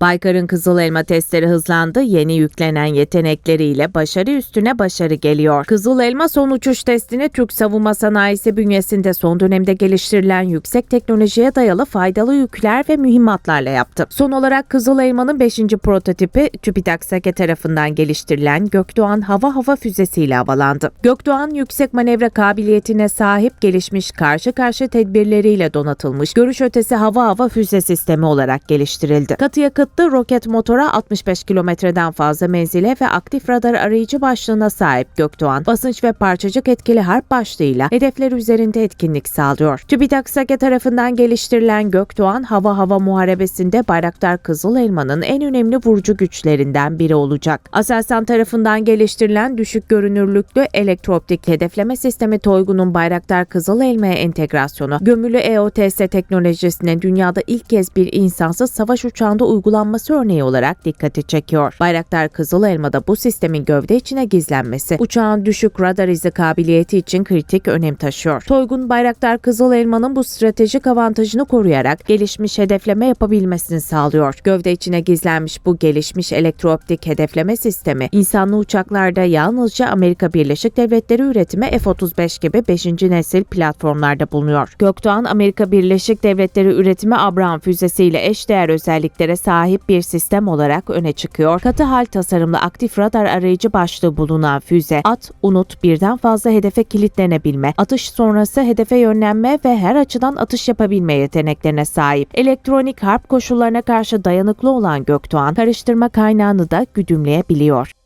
Baykar'ın Kızıl Elma testleri hızlandı, yeni yüklenen yetenekleriyle başarı üstüne başarı geliyor. Kızıl Elma son uçuş testini Türk savunma sanayisi bünyesinde son dönemde geliştirilen yüksek teknolojiye dayalı faydalı yükler ve mühimmatlarla yaptı. Son olarak Kızıl Elma'nın 5. prototipi TÜBİTAK SAKE tarafından geliştirilen Gökdoğan hava hava füzesiyle havalandı. Gökdoğan yüksek manevra kabiliyetine sahip gelişmiş karşı karşı tedbirleriyle donatılmış görüş ötesi hava hava füze sistemi olarak geliştirildi. Katı yakıtlı roket motora 65 kilometreden fazla menzile ve aktif radar arayıcı başlığına sahip Gökdoğan, basınç ve parçacık etkili harp başlığıyla hedefler üzerinde etkinlik sağlıyor. TÜBİTAK SAGE tarafından geliştirilen Gökdoğan, hava hava muharebesinde Bayraktar Kızıl Elma'nın en önemli vurucu güçlerinden biri olacak. Aselsan tarafından geliştirilen düşük görünürlüklü elektrooptik hedefleme sistemi Toygun'un Bayraktar Kızıl Elma'ya entegrasyonu, gömülü EOTS teknolojisine dünyada ilk kez bir insansız savaş uçağında uygulanması örneği olarak dikkati çekiyor. Bayraktar Kızıl Elma'da bu sistemin gövde içine gizlenmesi, uçağın düşük radar izi kabiliyeti için kritik önem taşıyor. Toygun Bayraktar Kızıl Elma'nın bu stratejik avantajını koruyarak gelişmiş hedefleme yapabilmesini sağlıyor. Gövde içine gizlenmiş bu gelişmiş elektrooptik hedefleme sistemi, insanlı uçaklarda yalnızca Amerika Birleşik Devletleri üretimi F-35 gibi 5. nesil platformlarda bulunuyor. Gökdoğan, Amerika Birleşik Devletleri üretimi Abraham füzesiyle eşdeğer özelliklere sahip bir sistem olarak öne çıkıyor. Katı hal tasarımlı aktif radar arayıcı başlığı bulunan füze, at, unut, birden fazla hedefe kilitlenebilme, atış sonrası hedefe yönlenme ve her açıdan atış yapabilme yeteneklerine sahip. Elektronik harp koşullarına karşı dayanıklı olan Gökdoğan, karıştırma kaynağını da güdümleyebiliyor.